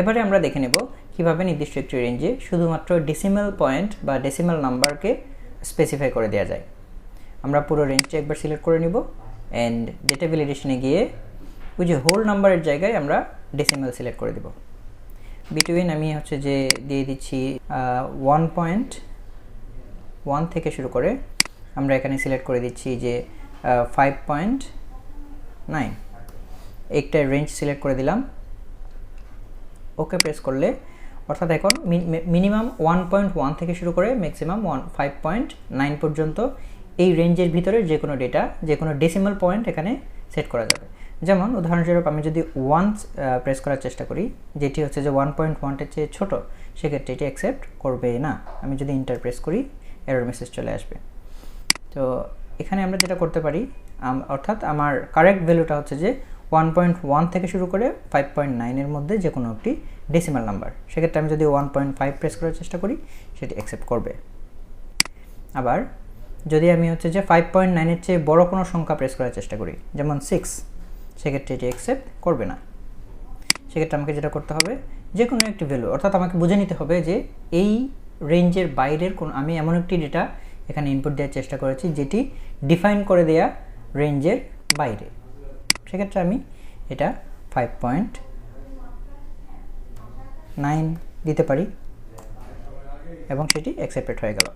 এবারে আমরা দেখে নেব কীভাবে নির্দিষ্ট একটি রেঞ্জে শুধুমাত্র ডেসিমাল পয়েন্ট বা ডেসিমাল নাম্বারকে স্পেসিফাই করে দেওয়া যায়। আমরা পুরো রেঞ্জটা একবার সিলেক্ট করে নিব অ্যান্ড ডেটা ভ্যালিডেশনে গিয়ে ওই যে হোল নাম্বারের জায়গায় আমরা ডেসিমাল সিলেক্ট করে দেব। বিটুইন আমি হচ্ছে যে দিয়ে দিচ্ছি ওয়ান পয়েন্ট ওয়ান থেকে শুরু করে আমরা এখানে সিলেক্ট করে দিচ্ছি যে ফাইভ পয়েন্ট নাইন একটা রেঞ্জ সিলেক্ট করে দিলাম। ওকে প্রেস করলে, অর্থাৎ এখন মিনিমাম ওয়ান পয়েন্ট ওয়ান থেকে শুরু করে maximum one five point nine পর্যন্ত এই রেঞ্জের ভিতরে যে কোনো ডেটা যে কোনো ডেসিমাল পয়েন্ট এখানে সেট করা যাবে। যেমন উদাহরণস্বরূপ আমি যদি ওয়ান প্রেস করার চেষ্টা করি, যেটি হচ্ছে যে ওয়ান পয়েন্ট ওয়ানটের চেয়ে ছোটো, সেক্ষেত্রে এটি অ্যাকসেপ্ট করবে না। আমি যদি ইন্টার প্রেস করি এরর মেসেজ চলে আসবে। তো এখানে আমরা যেটা করতে পারি অর্থাৎ আমার কারেক্ট ভ্যালুটা হচ্ছে যে ওয়ান পয়েন্ট ওয়ান থেকে শুরু করে ফাইভ পয়েন্ট নাইনের মধ্যে যে কোনো একটি ডেসিমাল নাম্বার সেক্ষেত্রে আমি যদি ওয়ান পয়েন্ট ফাইভ প্রেস করার চেষ্টা করি, সেটি অ্যাকসেপ্ট করবে। আবার যদি আমি হচ্ছে যে ফাইভ পয়েন্ট নাইনের চেয়ে বড় কোনো সংখ্যা প্রেস করার চেষ্টা করি, যেমন সিক্স সেক্ষেত্রে এটি অ্যাকসেপ্ট করবে না। সেক্ষেত্রে আমাকে যেটা করতে হবে যে কোনো একটি ভ্যালু অর্থাৎ আমাকে বুঝে নিতে হবে যে এই রেঞ্জের বাইরের কোন আমি এমন একটি ডেটা এখানে ইনপুট দেওয়ার চেষ্টা করেছি যেটি ডিফাইন করে দেয়া রেঞ্জের বাইরে। সেক্ষেত্রে আমি এটা ফাইভ পয়েন্ট নাইন দিতে পারি এবং সেটি অ্যাকসেপ্টেড হয়ে গেল।